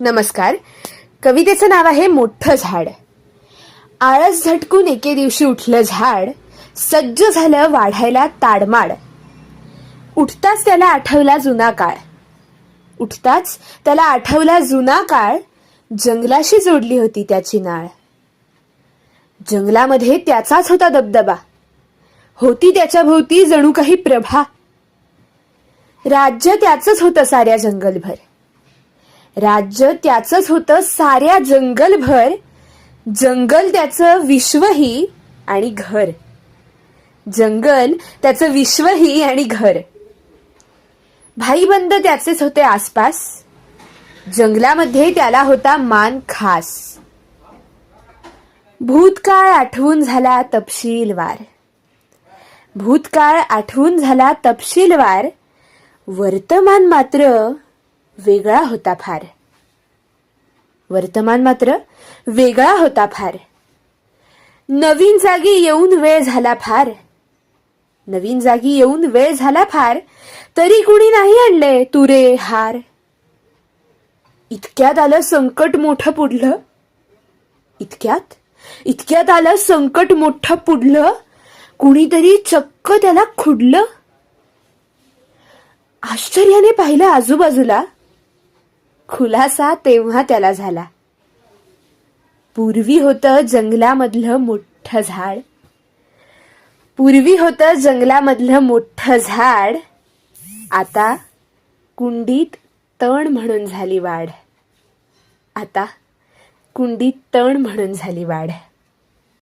नमस्कार. कवितेचं नाव आहे मोठं झाड. आळस झटकून एके दिवशी उठलं झाड सज्ज झालं वाढायला ताडमाड. उठताच त्याला आठवला जुना काळ. उठताच त्याला आठवला जुना काळ जंगलाशी जोडली होती त्याची नाळ. जंगलामध्ये त्याचाच होता दबदबा. होती त्याच्या भोवती जणू काही प्रभा. राज्य त्याचंच होतं साऱ्या जंगलभर. राज्य त्याचंच होतं साऱ्या जंगलभर. जंगल त्याचं विश्वही आणि घर. जंगल त्याचं विश्वही आणि घर. भाईबंद त्याचेच होते आसपास. जंगलामध्ये त्याला होता मान खास. भूतकाळ आठवून झाला तपशीलवार. भूतकाळ आठवून झाला तपशीलवार. वर्तमान मात्र वेगळा होता फार. वर्तमान मात्र वेगळा होता फार. नवीन जागी येऊन वेळ झाला फार. नवीन जागी येऊन वेळ झाला फार तरी कुणी नाही आणले तुरे हार. इतक्यात आलं संकट मोठं पुढलं? इतक्यात? इतक्यात आलं संकट मोठं पुढलं? कुणीतरी चक्क त्याला खुडलं? आश्चर्याने पाहिलं आजूबाजूला खुलासा तेव्हा त्याला झाला. पूर्वी होतं जंगलामधलं मोठं झाड. पूर्वी होतं जंगलामधलं मोठं झाड. आता कुंडीत तण म्हणून झाली वाढ. आता कुंडीत तण म्हणून झाली वाढ.